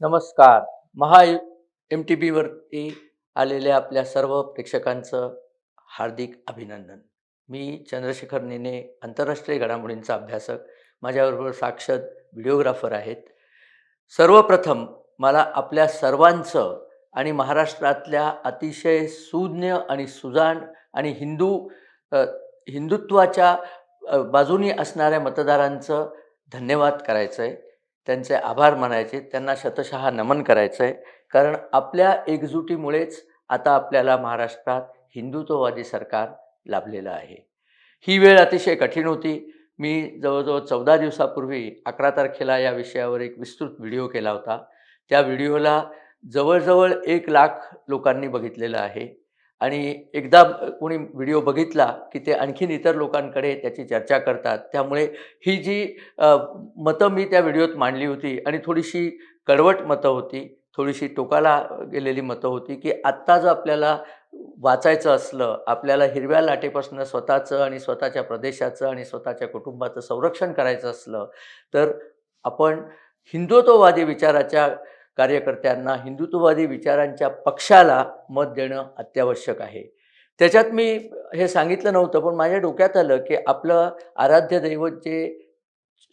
नमस्कार. महा M T बीवरती आलेल्या आपल्या सर्व प्रेक्षकांचं हार्दिक अभिनंदन. मी चंद्रशेखर नेने आंतरराष्ट्रीय घडामोडींचा अभ्यासक. माझ्याबरोबर साक्षर व्हिडिओग्राफर आहेत. सर्वप्रथम मला आपल्या सर्वांचं आणि महाराष्ट्रातल्या अतिशय सुज्ञ आणि सुजाण आणि हिंदू हिंदुत्वाच्या बाजूनी असणाऱ्या मतदारांचं धन्यवाद करायचं आहे त्यांचे आभार मानायचे त्यांना शतशः नमन करायचं आहे कारण आपल्या एकजुटीमुळेच आता आपल्याला महाराष्ट्रात हिंदुत्ववादी सरकार लाभलेलं आहे. ही वेळ अतिशय कठीण होती. मी जवळजवळ चौदा दिवसापूर्वी अकरा तारखेला या विषयावर एक विस्तृत व्हिडिओ केला होता. त्या व्हिडिओला जवळजवळ एक लाख लोकांनी बघितलेलं आहे. आणि एकदा कोणी व्हिडिओ बघितला की ते आणखीन इतर लोकांकडे त्याची चर्चा करतात त्यामुळे ही जी मतं मी त्या व्हिडिओत मांडली होती आणि थोडीशी कडवट मतं होती थोडीशी टोकाला गेलेली मतं होती की आत्ता जर आपल्याला वाचायचं असलं आपल्याला हिरव्या लाटेपासून स्वतःचं आणि स्वतःच्या प्रदेशाचं आणि स्वतःच्या कुटुंबाचं संरक्षण करायचं असलं तर आपण हिंदुत्ववादी विचाराच्या कार्यकर्त्यांना हिंदुत्ववादी विचारांच्या पक्षाला मत देणं अत्यावश्यक आहे. त्याच्यात मी हे सांगितलं नव्हतं पण माझ्या डोक्यात आलं की आपलं आराध्य दैवत जे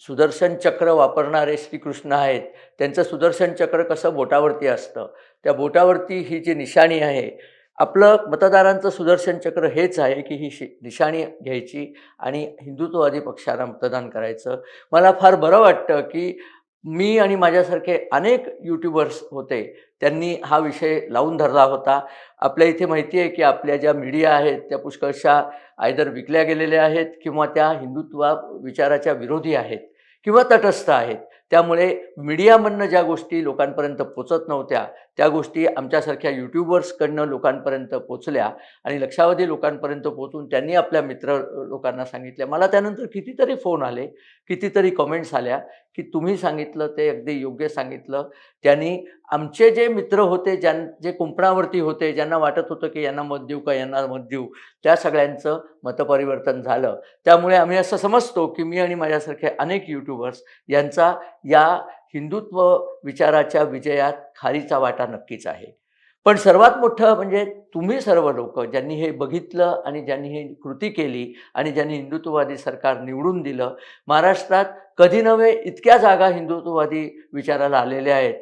सुदर्शन चक्र वापरणारे श्रीकृष्ण आहेत त्यांचं सुदर्शन चक्र कसं बोटावरती असतं? त्या बोटावरती ही जी निशाणी आहे आपलं मतदारांचं सुदर्शन चक्र हेच आहे की ही शि निशाणी घ्यायची आणि हिंदुत्ववादी पक्षाला मतदान करायचं. मला फार बरं वाटतं की मी आणि माझ्यासारखे अनेक यूट्यूबर्स होते त्यांनी हा विषय लावून धरला होता. आपल्या इथे माहिती आहे की आपल्या ज्या मीडिया आहेत त्या पुष्कळशा आयदर विकल्या गेलेल्या आहेत किंवा त्या हिंदुत्वा विचाराच्या विरोधी आहेत किंवा तटस्थ आहेत. त्यामुळे मीडियामधनं ज्या गोष्टी लोकांपर्यंत पोचत नव्हत्या त्या गोष्टी आमच्यासारख्या यूट्यूबर्सकडनं लोकांपर्यंत पोचल्या आणि लक्षावधी लोकांपर्यंत पोचून त्यांनी आपल्या मित्र लोकांना सांगितल्या. मला त्यानंतर कितीतरी फोन आले कितीतरी कमेंट्स आल्या. की तुम्ही सांगितलं ते अगदी योग्य सांगितलं. त्यांनी आमचे जे मित्र होते ज्यां जे कुंपणावरती होते ज्यांना वाटत होतं की यांना मत देऊ का यांना मत देऊ त्या सगळ्यांचं मतपरिवर्तन झालं. त्यामुळे आम्ही असं समजतो की मी आणि माझ्यासारखे अनेक यूट्यूबर्स यांचा या हिंदुत्व विचाराच्या विजयात खारीचा वाटा नक्कीच आहे. पण सर्वात मोठं म्हणजे तुम्ही सर्व लोक ज्यांनी हे बघितलं आणि ज्यांनी ही कृती केली आणि ज्यांनी हिंदुत्ववादी सरकार निवडून दिलं महाराष्ट्रात कधी नव्हे इतक्या जागा हिंदुत्ववादी विचाराला आलेल्या आहेत.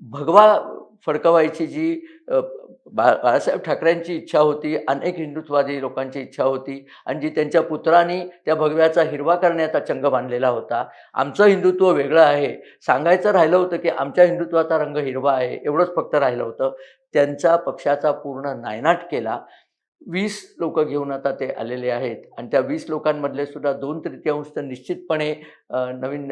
भगवा फडकवायची जी बा बाळासाहेब ठाकरेंची इच्छा होती अनेक हिंदुत्ववादी लोकांची इच्छा होती आणि जी त्यांच्या पुत्रांनी त्या भगव्याचा हिरवा करण्याचा चंग बांधलेला होता. आमचं हिंदुत्व वेगळं आहे. सांगायचं राहिलं होतं की आमच्या हिंदुत्वाचा रंग हिरवा आहे एवढंच फक्त राहिलं होतं. त्यांचा पक्षाचा पूर्ण नायनाट केला. वीस लोक घेऊन आता ते आलेले आहेत. आणि त्या वीस लोकांमधले सुद्धा दोन तृतीयांश तर निश्चितपणे नवीन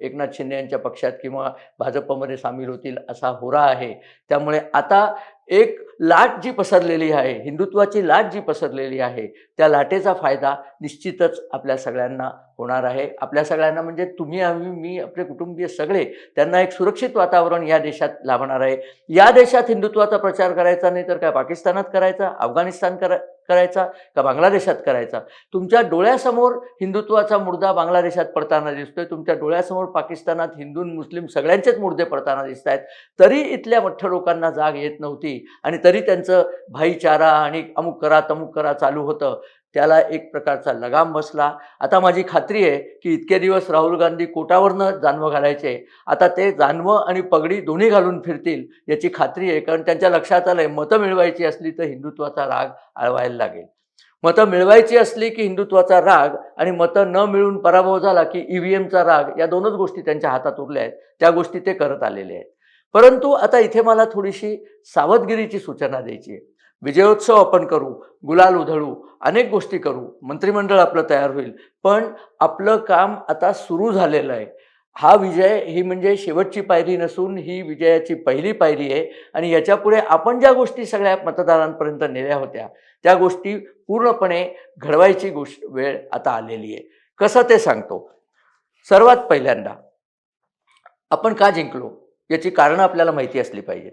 एकनाथ शिंदे यांच्या पक्षात किंवा भाजपमध्ये सामील होतील असा होरा आहे. त्यामुळे आता एक लाट जी पसरलेली आहे हिंदुत्वाची लाट जी पसरलेली आहे त्या लाटेचा फायदा निश्चितच आपल्या सगळ्यांना होणार आहे. आपल्या सगळ्यांना म्हणजे तुम्ही आम्ही मी आपले कुटुंबीय सगळे त्यांना एक सुरक्षित वातावरण या देशात लाभणार आहे. या देशात हिंदुत्वाचा प्रचार करायचा नाही तर काय पाकिस्तानात करायचा अफगाणिस्तान करा करायचा का बांगलादेशात करायचा? तुमच्या डोळ्यासमोर हिंदुत्वाचा मुर्दा बांगलादेशात पडताना दिसतोय. तुमच्या डोळ्यासमोर पाकिस्तानात हिंदू मुस्लिम सगळ्यांचेच मुर्दे पडताना दिसत आहेत तरी इथल्या मठ्ठ लोकांना जाग येत नव्हती आणि तरी त्यांचं भाईचारा आणि अमुक करा तमुक करा चालू होतं. त्याला एक प्रकारचा लगाम बसला. आता माझी खात्री आहे की इतके दिवस राहुल गांधी कोटावरनं जानवं घालायचे. आता ते जानवं आणि पगडी दोन्ही घालून फिरतील याची खात्री आहे कारण त्यांच्या लक्षात आलं आहे मतं मिळवायची असली तर हिंदुत्वाचा राग आळवायला लागेल. मतं मिळवायची असली की हिंदुत्वाचा राग आणि मतं न मिळून पराभव झाला की ई व्ही एमचा राग या दोनच गोष्टी त्यांच्या हातात उरल्या आहेत. त्या गोष्टी ते करत आलेले आहेत. परंतु आता इथे मला थोडीशी सावधगिरीची सूचना द्यायची आहे. विजयोत्सव आपण करू गुलाल उधळू अनेक गोष्टी करू मंत्रिमंडळ आपलं तयार होईल. पण आपलं काम आता सुरू झालेलं आहे. हा विजय ही म्हणजे शेवटची पायरी नसून ही विजयाची पहिली पायरी आहे आणि याच्यापुढे आपण ज्या गोष्टी सगळ्या मतदारांपर्यंत नेल्या होत्या त्या गोष्टी पूर्णपणे घडवायची गोष्ट वेळ आता आलेली आहे. कसं ते सांगतो? सर्वात पहिल्यांदा आपण का जिंकलो? याची कारणं आपल्याला माहिती असली पाहिजेत.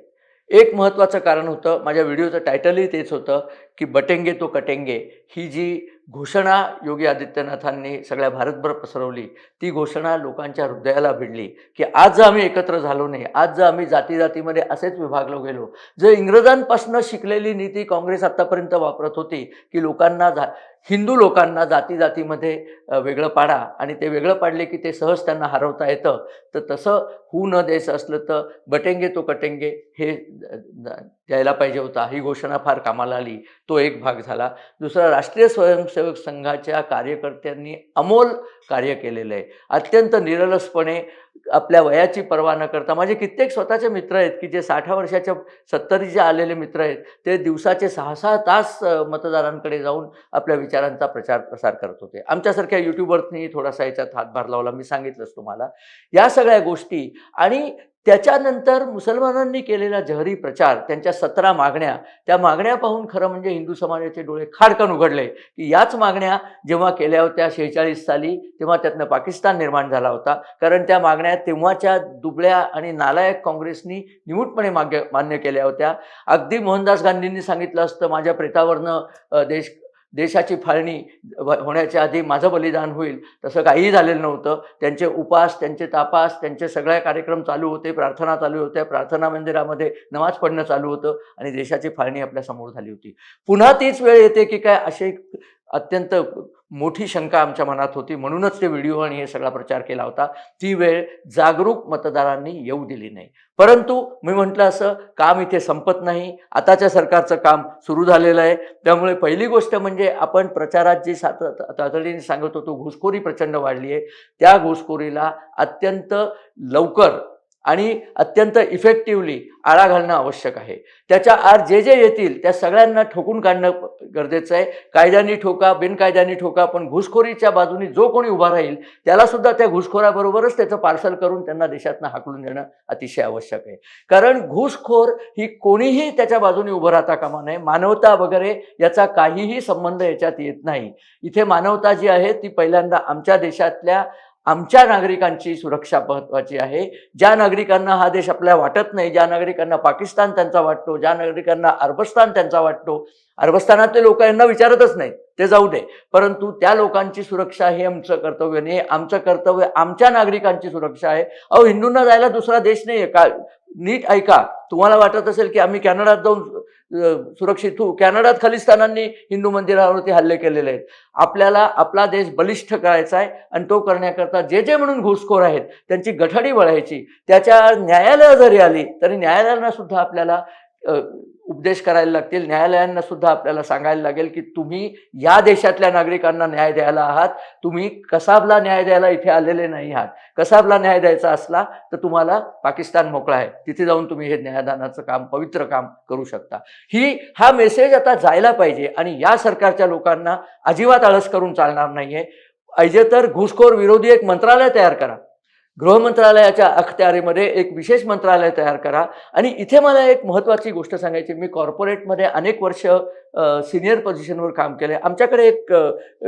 एक महत्त्वाचं कारण होतं माझ्या व्हिडिओचं टायटलही तेच होतं की बटेंगे तो कटेंगे. ही जी घोषणा योगी आदित्यनाथांनी सगळ्या भारतभर पसरवली ती घोषणा लोकांच्या हृदयाला भिडली की आज जर आम्ही एकत्र झालो नाही आज जर आम्ही जाती जातीमध्ये असेच विभागलो गेलो जर इंग्रजांपासून शिकलेली नीती काँग्रेस आत्तापर्यंत वापरत होती की लोकांना झा हिंदू लोकांना जाती जातीमध्ये वेगळं पाडा आणि ते वेगळं पाडले की ते सहज त्यांना हरवता येतं. तर तसं होऊ न द्यायचं असलं तर बटेंगे तो कटेंगे हे द्यायला पाहिजे होता. ही घोषणा फार कामाला आली. तो एक भाग झाला. दुसरा राष्ट्रीय स्वयंसेवक संघाच्या कार्यकर्त्यांनी अमोल कार्य केलेलं आहे. अत्यंत निरलसपणे आपल्या वयाची पर्वा न करता. माझे कित्येक स्वतःचे मित्र आहेत की जे साठा वर्षाच्या सत्तरीचे आलेले मित्र आहेत ते दिवसाचे सहा सहा तास मतदारांकडे जाऊन आपल्या विचारांचा प्रचार प्रसार करत होते. आमच्यासारख्या युट्यूबरनी थोडासा याच्यात हातभार लावला. मी सांगितलंच तुम्हाला. या सगळ्या गोष्टी आणि त्याच्यानंतर मुसलमानांनी केलेला जहरी प्रचार त्यांच्या सतरा मागण्या त्या मागण्या पाहून खरं म्हणजे हिंदू समाजाचे डोळे खाडकन उघडले की याच मागण्या जेव्हा केल्या होत्या शेहेचाळीस साली तेव्हा त्यातनं पाकिस्तान निर्माण झाला होता. कारण त्या मागण्या तेव्हाच्या दुबळ्या आणि नालायक काँग्रेसनी निमूटपणे माग्य मान्य केल्या होत्या. अगदी मोहनदास गांधींनी सांगितलं असतं माझ्या प्रेतावरनं देश देशाची फाळणी होण्याच्या आधी माझं बलिदान होईल तसं काहीही झालेलं नव्हतं. त्यांचे उपास त्यांचे तापास त्यांचे सगळे कार्यक्रम चालू होते प्रार्थना चालू होत्या. प्रार्थना मंदिरामध्ये नमाज पडणं चालू होतं आणि देशाची फाळणी आपल्यासमोर झाली होती. पुन्हा तीच वेळ येते की काय असे अत्यंत मोठी शंका आमच्या मनात होती. म्हणूनच ते व्हिडिओ आणि हे सगळा प्रचार केला होता. ती वेळ जागरूक मतदारांनी येऊ दिली नाही. परंतु मी म्हटलं असं काम इथे संपत नाही. आताच्या सरकारचं काम सुरू झालेलं आहे. त्यामुळे पहिली गोष्ट म्हणजे आपण प्रचारात जी सात तातडीने सांगत होतो घुसखोरी प्रचंड वाढली आहे. त्या घुसखोरीला अत्यंत लवकर आणि अत्यंत इफेक्टिव्हली आळा घालणं आवश्यक आहे. त्याच्या आर जे जे येतील त्या सगळ्यांना ठोकून काढणं गरजेचं आहे. कायद्याने ठोका बिनकायद्याने ठोका पण घुसखोरीच्या बाजूने जो कोणी उभा राहील त्याला सुद्धा त्या घुसखोराबरोबरच त्याचं पार्सल करून त्यांना देशातनं हाकलून देणं अतिशय आवश्यक आहे. कारण घुसखोर ही कोणीही त्याच्या बाजूने उभं राहता कामा नये. मानवता वगैरे याचा काहीही संबंध याच्यात येत नाही. इथे मानवता जी आहे ती पहिल्यांदा आमच्या देशातल्या आमच्या नागरिकांची सुरक्षा महत्त्वाची आहे. ज्या नागरिकांना हा देश आपल्याला वाटत नाही ज्या नागरिकांना पाकिस्तान त्यांचा वाटतो ज्या नागरिकांना अरबस्तान त्यांचा वाटतो अरबस्तानातले लोक यांना विचारतच नाही ते जाऊ दे. परंतु त्या लोकांची सुरक्षा हे आमचं कर्तव्य नाही. आमचं कर्तव्य आमच्या नागरिकांची सुरक्षा आहे. अहो हिंदूंना जायला दुसरा देश नाही आहे का नीट ऐका. तुम्हाला वाटत असेल की आम्ही कॅनडात जाऊन सुरक्षित होऊ कॅनडात खलिस्तानांनी हिंदू मंदिरावरती हल्ले केलेले आहेत. आपल्याला आपला देश बलिष्ठ करायचा आहे आणि तो करण्याकरता जे जे म्हणून घुसखोर आहेत त्यांची गठाडी वळायची. त्याच्या न्यायालय जरी आली तरी न्यायालयांना सुद्धा आपल्याला उपदेश करायला लागतील. न्यायालयांना सुद्धा आपल्याला सांगायला लागेल की तुम्ही या देशातल्या नागरिकांना न्याय द्यायला आहात. तुम्ही कसाबला न्याय द्यायला इथे आलेले नाही आहात. कसाबला न्याय द्यायचा असला तर तुम्हाला पाकिस्तान मोकळा आहे. तिथे जाऊन तुम्ही हे न्यायदानाचं काम पवित्र काम करू शकता. ही हा मेसेज आता जायला पाहिजे आणि या सरकारच्या लोकांना अजिबात आळस करून चालणार नाहीये. ऐजे तर घुसखोर विरोधी एक मंत्रालय तयार करा. गृहमंत्रालयाच्या अखत्यारीमध्ये एक विशेष मंत्रालय तयार करा. आणि इथे मला एक महत्त्वाची गोष्ट सांगायची. मी कॉर्पोरेटमध्ये अनेक वर्ष सिनियर पोझिशनवर काम केले. आमच्याकडे एक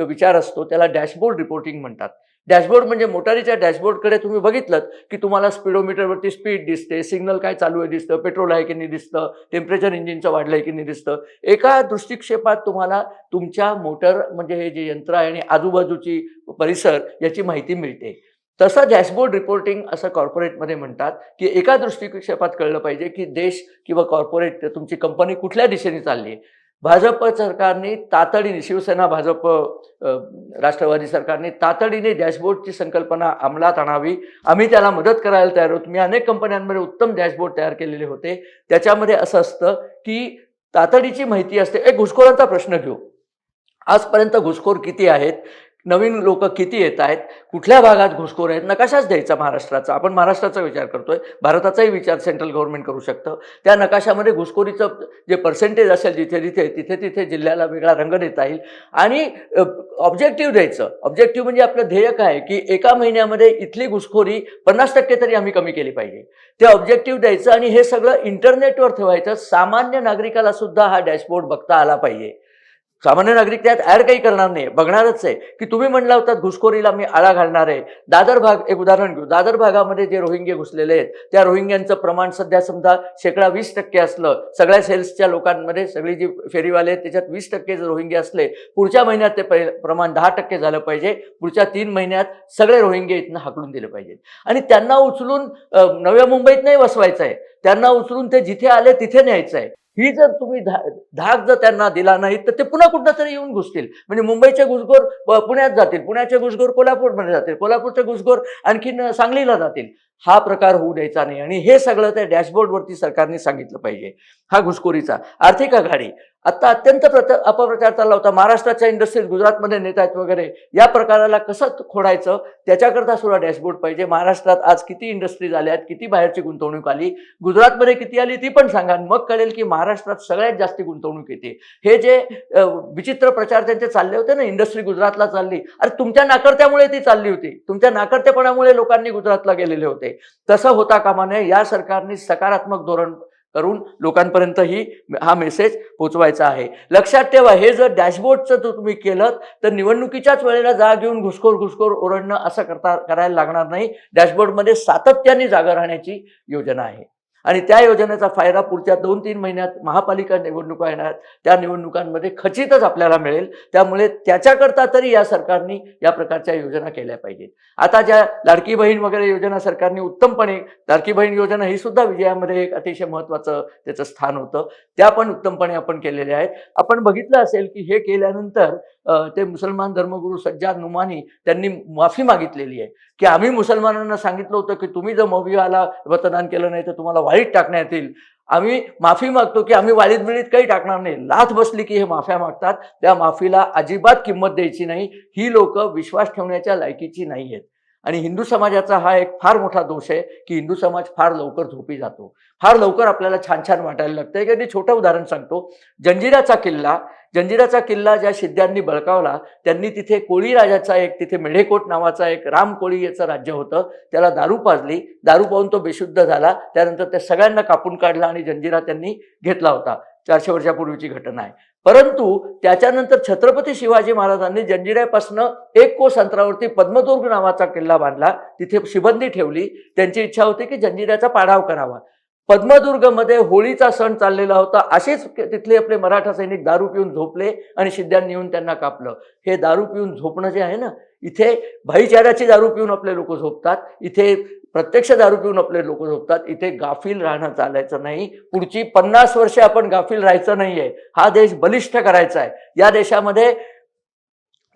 विचार असतो. त्याला डॅशबोर्ड रिपोर्टिंग म्हणतात. डॅशबोर्ड म्हणजे मोटारीच्या डॅशबोर्डकडे तुम्ही बघितलं की तुम्हाला स्पीडोमीटरवरती स्पीड दिसते सिग्नल काय चालू आहे दिसतं पेट्रोल आहे की नाही दिसतं टेम्परेचर इंजिनचं वाढलं आहे की नाही दिसतं. एका दृष्टिक्षेपात तुम्हाला तुमच्या मोटर म्हणजे हे जे यंत्र आहे आणि आजूबाजूची परिसर याची माहिती मिळते. तसं डॅशबोर्ड रिपोर्टिंग असं कॉर्पोरेटमध्ये म्हणतात की एका दृष्टिक्षेपात कळलं पाहिजे की देश किंवा कॉर्पोरेट तुमची कंपनी कुठल्या दिशेने चालली आहे. भाजप सरकारने तातडीने शिवसेना भाजप राष्ट्रवादी सरकारने तातडीने डॅशबोर्डची संकल्पना अंमलात आणावी. आम्ही त्याला मदत करायला तयार होतो मी अनेक कंपन्यांमध्ये उत्तम डॅशबोर्ड तयार केलेले होते. त्याच्यामध्ये असं असतं की तातडीची माहिती असते. एक घुसखोरांचा प्रश्न घेऊ. आजपर्यंत घुसखोर किती आहेत? नवीन लोक किती येत आहेत कुठल्या भागात घुसखोर आहेत नकाशाच द्यायचा महाराष्ट्राचा. आपण महाराष्ट्राचा विचार करतोय भारताचाही विचार सेंट्रल गव्हर्नमेंट करू शकतं. त्या नकाशामध्ये घुसखोरीचं जे पर्सेंटेज असेल जिथे जिथे तिथे तिथे जिल्ह्याला वेगळा रंग देता येईल. आणि ऑब्जेक्टिव्ह द्यायचं. ऑब्जेक्टिव्ह म्हणजे आपलं ध्येय काय? की एका महिन्यामध्ये इथली घुसखोरी पन्नास टक्के तरी आम्ही कमी केली पाहिजे. ते ऑब्जेक्टिव्ह द्यायचं आणि हे सगळं इंटरनेटवर ठेवायचं. सामान्य नागरिकाला सुद्धा हा डॅशबोर्ड बघता आला पाहिजे. सामान्य नागरिक त्यात ऍड काही करणार नाही. बघणारच आहे. की तुम्ही म्हणला होता घुसखोरीला मी आळा घालणार आहे. दादर भाग एक उदाहरण घेऊ. दादर भागामध्ये जे रोहिंगे घुसलेले आहेत त्या रोहिंग्यांचं प्रमाण सध्या समजा शेकडा वीस टक्के असलं. सगळ्या सेल्सच्या लोकांमध्ये सगळी जी फेरीवाले आहेत त्याच्यात वीस टक्के जर रोहिंगे असले पुढच्या महिन्यात ते प्रमाण दहा टक्के झालं पाहिजे. पुढच्या तीन महिन्यात सगळे रोहिंगे इथनं हाकलून दिले पाहिजेत. आणि त्यांना उचलून नव्या मुंबईत नाही बसवायचं आहे त्यांना उचलून ते जिथे आले तिथे न्यायचं आहे ही जर तुम्ही धा धाक जर त्यांना दिला नाही तर ते पुन्हा कुठं तरी येऊन घुसतील. म्हणजे मुंबईचे घुसखोर पुण्यात जातील. पुण्याचे घुसखोर कोल्हापूरमध्ये जातील. कोल्हापूरचे घुसखोर आणखीन सांगलीला जातील. हा प्रकार होऊ द्यायचा नाही. आणि हे सगळं त्या डॅशबोर्डवरती सरकारने सांगितलं पाहिजे. हा घुसखोरीचा. आर्थिक आघाडी. आता अत्यंत प्रत अपप्रचार चालला होता. महाराष्ट्राच्या इंडस्ट्रीज गुजरातमध्ये नेत आहेत वगैरे या प्रकाराला कसं खोडायचं? त्याच्याकरता सुद्धा डॅशबोर्ड पाहिजे. महाराष्ट्रात आज किती इंडस्ट्रीज आल्या आहेत? किती बाहेरची गुंतवणूक आली? गुजरातमध्ये किती आली ती पण सांगा. मग कळेल की महाराष्ट्रात सगळ्यात जास्त गुंतवणूक येते. हे जे विचित्र प्रचार त्यांचे चालले होते ना इंडस्ट्री गुजरातला चालली. अरे तुमच्या नाकर्त्यामुळे ती चालली होती. तुमच्या नाकर्तेपणामुळे लोकांनी गुजरातला गेलेले होते. तसं होता कामा नये या सरकारने सकारात्मक धोरण करून लोकांपर्यंत ही हा मेसेज पोचवायचा आहे. लक्षात ठेवा हे जर डॅशबोर्डचं जर तुम्ही केलं तर निवडणुकीच्याच वेळेला जाग घेऊन घुसखोर घुसखोर ओरडणं असं करता करायला लागणार नाही. डॅशबोर्डमध्ये सातत्याने जागा राहण्याची योजना आहे. आणि त्या योजनेचा फायदा पुढच्या दोन तीन महिन्यात महापालिका निवडणुका येणार. त्या निवडणुकांमध्ये खचितच आपल्याला मिळेल. त्यामुळे त्याच्याकरता तरी या सरकारने या प्रकारच्या योजना केल्या पाहिजेत. आता ज्या लाडकी बहीण वगैरे योजना सरकारने उत्तमपणे लाडकी बहीण योजना ही सुद्धा विजयामध्ये एक अतिशय महत्त्वाचं त्याचं स्थान होतं. त्या पण उत्तमपणे आपण केलेल्या आहेत. आपण बघितलं असेल की हे केल्यानंतर ते मुसलमान धर्मगुरू सज्जाद नुमानी त्यांनी माफी मागितलेली आहे. की आम्ही मुसलमानांना सांगितलं होतं की तुम्ही जर मौवियाला मतदान केलं नाही तर तुम्हाला वाईट टाकण्यात येईल. आम्ही माफी मागतो की आम्ही वाळीत बिळीत काही टाकणार नाही. लाथ बसली की हे माफ्या मागतात. त्या माफीला अजिबात किंमत द्यायची नाही. ही लोक विश्वास ठेवण्याच्या लायकीची नाही आहेत आणि हिंदू समाजाचा हा एक फार मोठा दोष आहे की हिंदू समाज फार लवकर झोपी जातो. फार लवकर आपल्याला छान छान वाटायला लागतं एक अगदी छोटं उदाहरण सांगतो. जंजिराचा किल्ला जंजिराचा किल्ला ज्या सिद्ध्यांनी बळकावला त्यांनी तिथे कोळी राजाचा एक तिथे मेढेकोट नावाचा एक राम कोळी याचं राज्य होतं. त्याला दारू पाजली. दारू पाहून तो बेशुद्ध झाला. त्यानंतर त्या सगळ्यांना कापून काढला आणि जंजिरा त्यांनी घेतला होता. चारशे वर्षापूर्वीची घटना आहे. परंतु त्याच्यानंतर छत्रपती शिवाजी महाराजांनी जंजिऱ्यापासनं एक कोस अंतरावरती पद्मदुर्ग नावाचा किल्ला बांधला. तिथे शिबंदी ठेवली. त्यांची इच्छा होती की जंजिऱ्याचा पाडाव करावा. पद्मदुर्गमध्ये होळीचा सण चाललेला होता. असेच तिथले आपले मराठा सैनिक दारू पिऊन झोपले आणि सिद्ध्यांनी येऊन त्यांना कापलं. हे दारू पिऊन झोपणं जे आहे ना इथे भाईचाराची दारू पिऊन आपले लोक झोपतात. इथे प्रत्यक्ष दारू पिऊन आपले लोक झोपतात. इथे गाफील राहणं चालायचं नाही. पुढची पन्नास वर्षे आपण गाफील राहायचं नाहीये. हा देश बलिष्ठ करायचा आहे. या देशामध्ये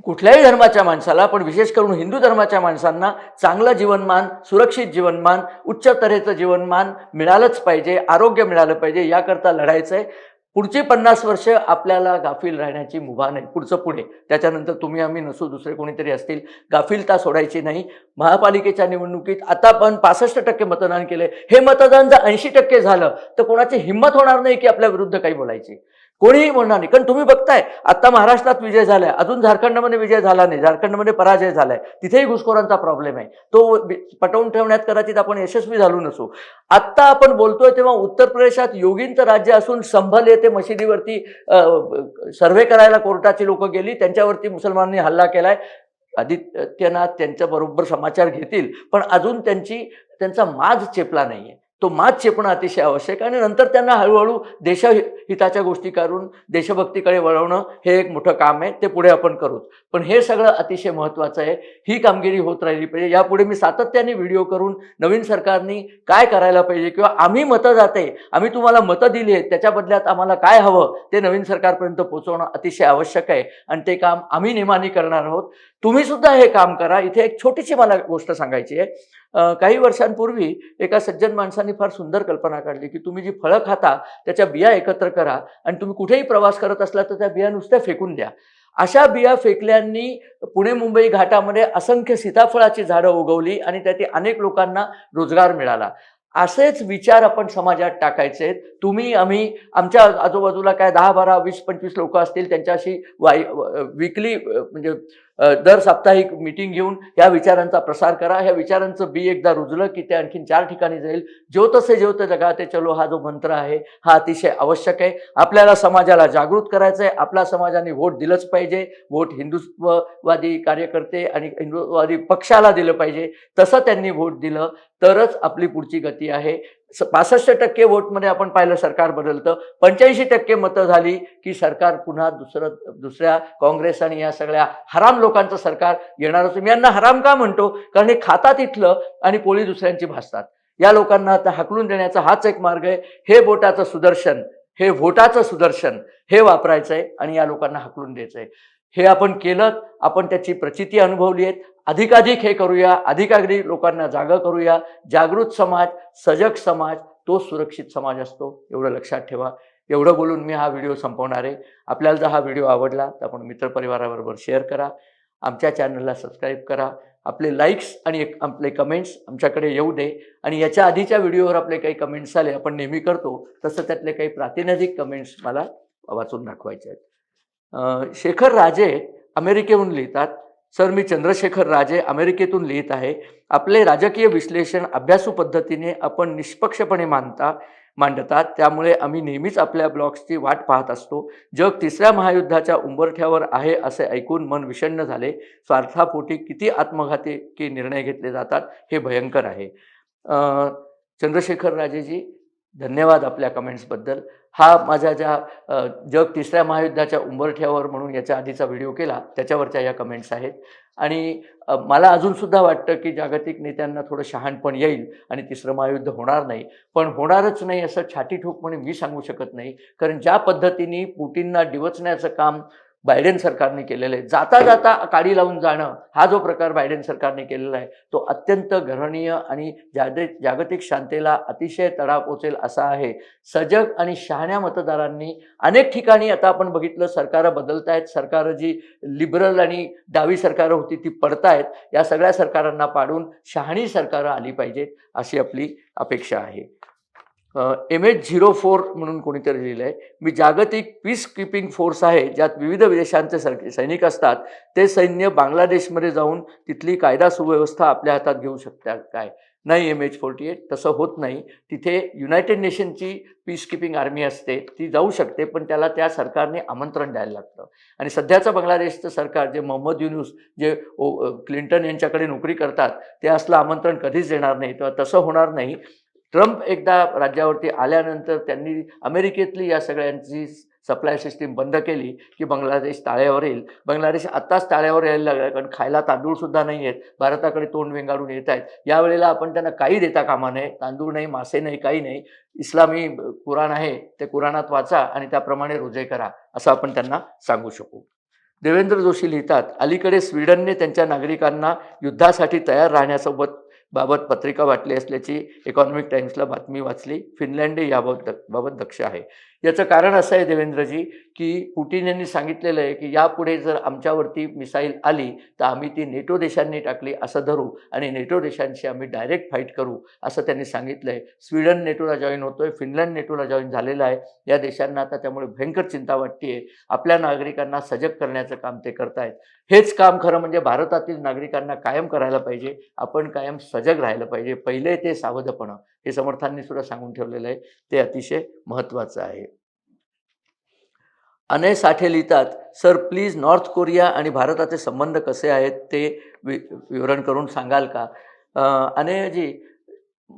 कुठल्याही धर्माच्या माणसाला पण विशेष करून हिंदू धर्माच्या माणसांना चांगलं जीवनमान सुरक्षित जीवनमान उच्च तऱ्हेचं जीवनमान मिळालंच पाहिजे. आरोग्य मिळालं पाहिजे. याकरता लढायचं आहे पुढची पन्नास वर्ष आपल्याला गाफील राहण्याची मुभा नाही. पुढचं पुढे. त्याच्यानंतर तुम्ही आम्ही नसू दुसरे कोणीतरी असतील गाफीलता सोडायची नाही. महापालिकेच्या निवडणुकीत आता पण पासष्ट टक्के मतदान केले हे मतदान जर ऐंशी टक्के झालं तर कोणाची हिंमत होणार नाही की आपल्या विरुद्ध काही बोलायची. कोणीही म्हणणार नाही. कारण तुम्ही बघताय आता महाराष्ट्रात विजय झालाय. अजून झारखंडमध्ये विजय झाला नाही. झारखंडमध्ये पराजय झालाय. तिथेही घुसखोरांचा प्रॉब्लेम आहे. तो पटवून ठेवण्यात कदाचित आपण यशस्वी झालो नसू. आत्ता आपण बोलतोय तेव्हा उत्तर प्रदेशात योगींचं राज्य असून संभल येथे मशिदीवरती सर्व्हे करायला कोर्टाची लोक गेली. त्यांच्यावरती मुसलमानांनी हल्ला केलाय. आदित्यनाथ त्यांच्या बरोबर समाचार घेतील. पण अजून त्यांची त्यांचा माज चेपला नाहीये. तो मात चेपणं अतिशय आवश्यक आहे. आणि नंतर त्यांना हळूहळू देशहिताच्या गोष्टी करून देशभक्तीकडे वळवणं हे एक मोठं काम आहे. ते पुढे आपण करू. पण हे सगळं अतिशय महत्त्वाचं आहे. ही कामगिरी होत राहिली पाहिजे. यापुढे मी सातत्याने व्हिडिओ करून नवीन सरकारनी काय करायला पाहिजे किंवा आम्ही मतं जाते आम्ही तुम्हाला मतं दिली आहेत त्याच्या बदल्यात आम्हाला काय हवं ते नवीन सरकारपर्यंत पोहोचवणं अतिशय आवश्यक आहे. आणि ते काम आम्ही नेमाने करणार आहोत. तुम्ही सुद्धा हे काम करा. इथे एक छोटीशी मला गोष्ट सांगायची आहे. काही वर्षांपूर्वी एका सज्जन माणसाने फार सुंदर कल्पना काढली की तुम्ही जी फळं खाता त्याच्या बिया एकत्र करा आणि तुम्ही कुठेही प्रवास करत असला तर त्या बिया नुसत्या फेकून द्या. अशा बिया फेकल्यांनी पुणे मुंबई घाटामध्ये असंख्य सीताफळाची झाडं उगवली आणि त्यातील अनेक लोकांना रोजगार मिळाला. असेच विचार आपण समाजात टाकायचे आहेत. तुम्ही आम्ही आमच्या आजूबाजूला काय दहा बारा वीस पंचवीस लोक असतील त्यांच्याशी वाई विकली म्हणजे दर साप्ताहिक मिटिंग घेऊन या विचारांचा प्रसार करा. ह्या विचारांचं बी एकदा रुजलं की ते आणखीन चार ठिकाणी जाईल. ज्योतसे ज्योत जगाते चलो हा जो मंत्र आहे हा अतिशय आवश्यक आहे. आपल्याला समाजाला जागृत करायचं आहे आपल्या समाजाने वोट दिलंच पाहिजे. वोट हिंदुत्ववादी कार्यकर्ते आणि हिंदुत्ववादी पक्षाला दिलं पाहिजे. तसं त्यांनी वोट दिलं तरच आपली पुढची गती आहे. पासष्ट टक्के वोटमध्ये आपण पाहिलं सरकार बदलतं. पंच्याऐंशी टक्के मतं झाली की सरकार पुन्हा दुसरं दुसऱ्या काँग्रेस आणि या सगळ्या हराम लोकांचं सरकार येणार असं मी यांना हराम का म्हणतो? कारण हे खातात इथलं आणि पोळी दुसऱ्यांची भासतात या लोकांना आता हाकलून देण्याचा हाच एक मार्ग आहे. हे बोटाचं सुदर्शन हे व्होटाचं सुदर्शन हे वापरायचं आहे आणि या लोकांना हाकलून द्यायचं आहे हे आपण केलं आपण त्याची प्रचिती अनुभवली आहेत. अधिकाधिक हे करूया अधिकाधिक लोकांना जागा करूया. जागृत समाज सजग समाज तो सुरक्षित समाज असतो. एवढं लक्षात ठेवा. एवढं बोलून मी हा व्हिडिओ संपवणार आहे. आपल्याला जर हा व्हिडिओ आवडला तर आपण मित्रपरिवाराबरोबर शेअर करा. आमच्या चॅनलला सबस्क्राईब करा. आपले लाईक्स आणि आपले कमेंट्स आमच्याकडे येऊ दे. आणि याच्या आधीच्या व्हिडिओवर आपले काही कमेंट्स आले आपण नेहमी करतो. तसं त्यातले काही प्रातिनिधिक कमेंट्स मला वाचून दाखवायचे आहेत. शेखर राजे अमेरिकेहून लिहितात सर मी चंद्रशेखर राजे अमेरिकेतून लिहित आहे. आपले राजकीय विश्लेषण अभ्यासू पद्धतीने आपण निष्पक्षपणे मानता मांडतात त्यामुळे आम्ही नेहमीच आपल्या ब्लॉग्सची वाट पाहत असतो. जग तिसऱ्या महायुद्धाच्या उंबरठ्यावर आहे असे ऐकून मन विषण्ण झाले. स्वार्थापोटी किती आत्मघाती की निर्णय घेतले जातात हे भयंकर आहे. चंद्रशेखर राजेजी धन्यवाद आपल्या कमेंट्सबद्दल हा माझ्या ज्या जग तिसऱ्या महायुद्धाच्या उंबरठ्यावर म्हणून याच्या आधीचा व्हिडिओ केला त्याच्यावरच्या या कमेंट्स आहेत. आणि मला अजूनसुद्धा वाटतं की जागतिक नेत्यांना थोडं शहाणपण येईल आणि तिसरं महायुद्ध होणार नाही. पण होणारच नाही असं छाटी ठोकपणे मी सांगू शकत नाही. कारण ज्या पद्धतीने पुटींना डिवचण्याचं काम बायडेन सरकारने केलेलं आहे. जाता जाता काडी लावून जाणं हा जो प्रकार बायडेन सरकारने केलेला आहे तो अत्यंत ग्रहणीय आणि जागतिक जागतिक शांतेला अतिशय तडा पोचेल असा आहे. सजग आणि शहाण्या मतदारांनी अनेक ठिकाणी आता आपण बघितलं सरकारं बदलत आहेत सरकारं जी लिबरल आणि डावी सरकारं होती ती पडतायत. या सगळ्या सरकारांना पाडून शहाणी सरकारं आली पाहिजेत अशी आपली अपेक्षा आहे. एम एच झिरो फोर म्हणून कोणीतरी लिहिलं आहे मी जागतिक पीस किपिंग फोर्स आहे ज्यात विविध विदेशांचे सर सैनिक असतात. ते सैन्य बांगलादेशमध्ये जाऊन तिथली कायदा सुव्यवस्था आपल्या हातात घेऊ शकतात काय? नाही एम एच फोर्टी एट तसं होत नाही. तिथे युनायटेड नेशनची पीस किपिंग आर्मी असते ती जाऊ शकते पण त्याला त्या सरकारने आमंत्रण द्यायला लागतं. आणि सध्याचं बांगलादेशचं सरकार जे मोहम्मद युनुस जे ओ क्लिंटन यांच्याकडे नोकरी करतात ते असलं आमंत्रण कधीच देणार नाही. तर तसं होणार नाही. ट्रम्प एकदा राज्यावरती आल्यानंतर त्यांनी अमेरिकेतली या सगळ्यांची सप्लाय सिस्टीम बंद केली की बांगलादेश ताळ्यावर येईल. बांगलादेश आत्ताच ताळ्यावर यायला लागला कारण खायला तांदूळसुद्धा नाही आहेत. भारताकडे तोंड वेंगाडून येत आहेत. यावेळेला आपण त्यांना काही देता कामा नये. तांदूळ नाही मासे नाही काही नाही. इस्लामी कुराण आहे ते कुराणात वाचा आणि त्याप्रमाणे रोजे करा असं आपण त्यांना सांगू शकू. देवेंद्र जोशी लिहितात अलीकडे स्वीडनने त्यांच्या नागरिकांना युद्धासाठी तयार राहण्यासोबत बाबत पत्रिका वाटली असल्याची इकॉनॉमिक टाइम्सला बातमी वाचली. फिनलँडही याबाबत बाबत दक्ष आहे. याचं कारण असं आहे देवेंद्रजी की पुटीन यांनी सांगितलेलं आहे की यापुढे जर आमच्यावरती मिसाईल आली तर आम्ही ती नेटो देशांनी टाकली असं धरू आणि नेटो देशांशी आम्ही डायरेक्ट फाईट करू असं त्यांनी सांगितलं आहे स्वीडन नेटोला जॉईन होतोय फिनलँड नेटोला जॉईन झालेलं आहे. या देशांना आता त्यामुळे भयंकर चिंता वाटते आपल्या नागरिकांना सजग करण्याचं काम ते करतायत. हेच काम खरं म्हणजे भारतातील नागरिकांना कायम करायला पाहिजे. आपण कायम सजग राहायला पाहिजे. पहिले ते सावधपणं. हे समर्थांनी सुद्धा सांगून ठेवलेलं आहे. ते अतिशय महत्त्वाचं आहे. अनय साठे लिहितात सर प्लीज नॉर्थ कोरिया आणि भारताचे संबंध कसे आहेत ते वि विवरण करून सांगाल का? अं, अनयजी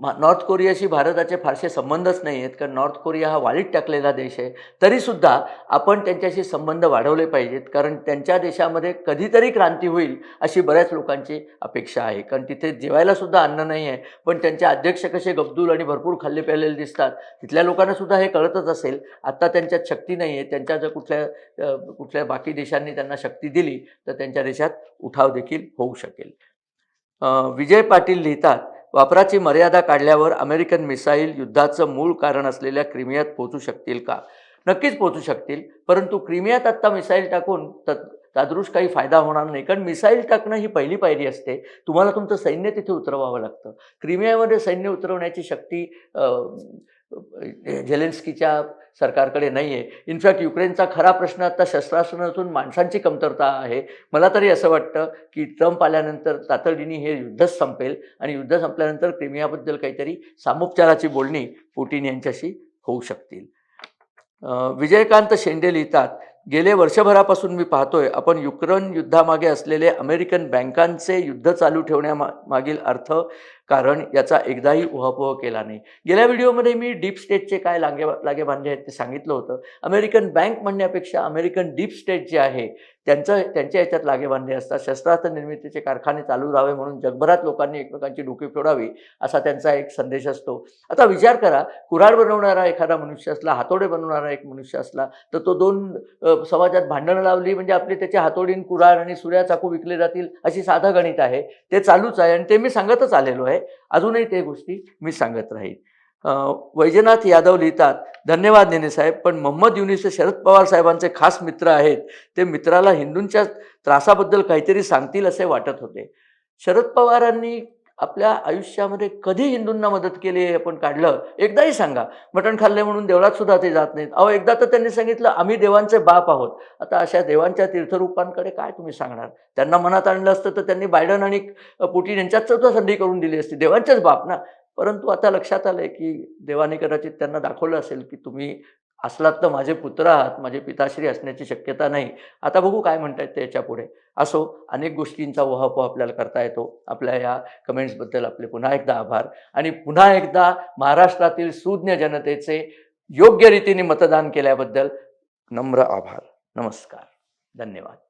नॉर्थ कोरियाशी भारताचे फारसे संबंधच नाही आहेत कारण नॉर्थ कोरिया हा वाळीत टाकलेला देश आहे. तरीसुद्धा आपण त्यांच्याशी संबंध वाढवले पाहिजेत कारण त्यांच्या देशामध्ये कधीतरी क्रांती होईल अशी बऱ्याच लोकांची अपेक्षा आहे. कारण तिथे जेवायलासुद्धा अन्न नाही आहे पण त्यांचे अध्यक्ष कसे गब्दूल आणि भरपूर खाल्ले प्यालेले दिसतात तिथल्या लोकांनासुद्धा हे कळतच असेल. आत्ता त्यांच्यात शक्ती नाही आहे त्यांच्या जर कुठल्या कुठल्या बाकी देशांनी त्यांना शक्ती दिली तर त्यांच्या देशात उठाव देखील होऊ शकेल. विजय पाटील लिहितात वापराची मर्यादा काढल्यावर अमेरिकन मिसाईल युद्धाचं मूळ कारण असलेल्या क्रिमियात पोहोचू शकतील का? नक्कीच पोहोचू शकतील परंतु क्रिमियात आत्ता मिसाईल टाकून तत् तादृश काही फायदा होणार नाही. कारण मिसाईल टाकणं ही पहिली पायरी असते. तुम्हाला तुमचं सैन्य तिथे उतरवावं लागतं. क्रिमियामध्ये सैन्य उतरवण्याची शक्ती झेलेन्स्कीच्या सरकारकडे नाही आहे इनफॅक्ट युक्रेनचा खरा प्रश्न आता शस्त्रास्त्र नसून माणसांची कमतरता आहे. मला तरी असं वाटतं की ट्रम्प आल्यानंतर तातडीने हे युद्धच संपेल आणि युद्ध संपल्यानंतर क्रिमियाबद्दल काहीतरी सामोपचाराची बोलणी पुटीन यांच्याशी होऊ शकतील. विजयकांत शेंडे लिहितात गेले वर्षभरापासून मी पाहतोय आपण युक्रेन युद्धामागे असलेले अमेरिकन बँकांचे युद्ध चालू ठेवण्यामा मागील अर्थ कारण याचा एकदाही उहापोह केला नाही. गेल्या व्हिडिओमध्ये मी डीप स्टेटचे काय लागे लागेबांधे आहेत ते सांगितलं होतं. अमेरिकन बँक म्हणण्यापेक्षा अमेरिकन डीप स्टेट जे आहे त्यांचं त्यांच्या याच्यात लागेबांधे असतात. शस्त्रास्त्र निर्मितीचे कारखाने चालू राहावे म्हणून जगभरात लोकांनी एकमेकांची डोकी फोडावी असा त्यांचा एक संदेश असतो. आता विचार करा कुऱ्हाड बनवणारा एखादा मनुष्य असला हातोडे बनवणारा एक मनुष्य असला तर तो दोन समाजात भांडणं लावली म्हणजे आपले त्याचे हातोडीन कुऱ्हाड आणि सुऱ्या चाकू विकले जातील अशी साधं गणित आहे. ते चालूच आहे आणि ते मी सांगतच आलेलो आहे. अजूनही ते गोष्टी मी सांगत राहील वैजनाथ यादव लिहितात धन्यवाद नेने साहेब पण मोहम्मद युनिस शरद पवार साहेबांचे खास मित्र आहेत. ते मित्राला हिंदूंच्या त्रासाबद्दल काहीतरी सांगतील असे वाटत होते. शरद पवारांनी आपल्या आयुष्यामध्ये कधी हिंदूंना मदत केली हे आपण काढलं एकदाही सांगा. मटण खाल्ले म्हणून देवळात सुद्धा ते जात नाहीत. अहो एकदा तर त्यांनी सांगितलं आम्ही देवांचे बाप आहोत. आता अशा देवांच्या तीर्थरूपांकडे काय तुम्ही सांगणार? त्यांना मनात आणलं असतं तर त्यांनी बायडन आणि पुटीन यांच्यात सुद्धा संधी करून दिली असती. देवांचेच बाप ना. परंतु आता लक्षात आलंय की देवाने कदाचित त्यांना दाखवलं असेल की तुम्ही असलात तर माझे पुत्र आहात माझे पिताश्री असण्याची शक्यता नाही. आता बघू काय म्हणतायत ते याच्यापुढे. असो अनेक गोष्टींचा वहापो आपल्याला करता येतो. आपल्या या कमेंट्सबद्दल आपले पुन्हा एकदा आभार. आणि पुन्हा एकदा महाराष्ट्रातील सुज्ञ जनतेचे योग्य रीतीने मतदान केल्याबद्दल नम्र आभार. नमस्कार. धन्यवाद.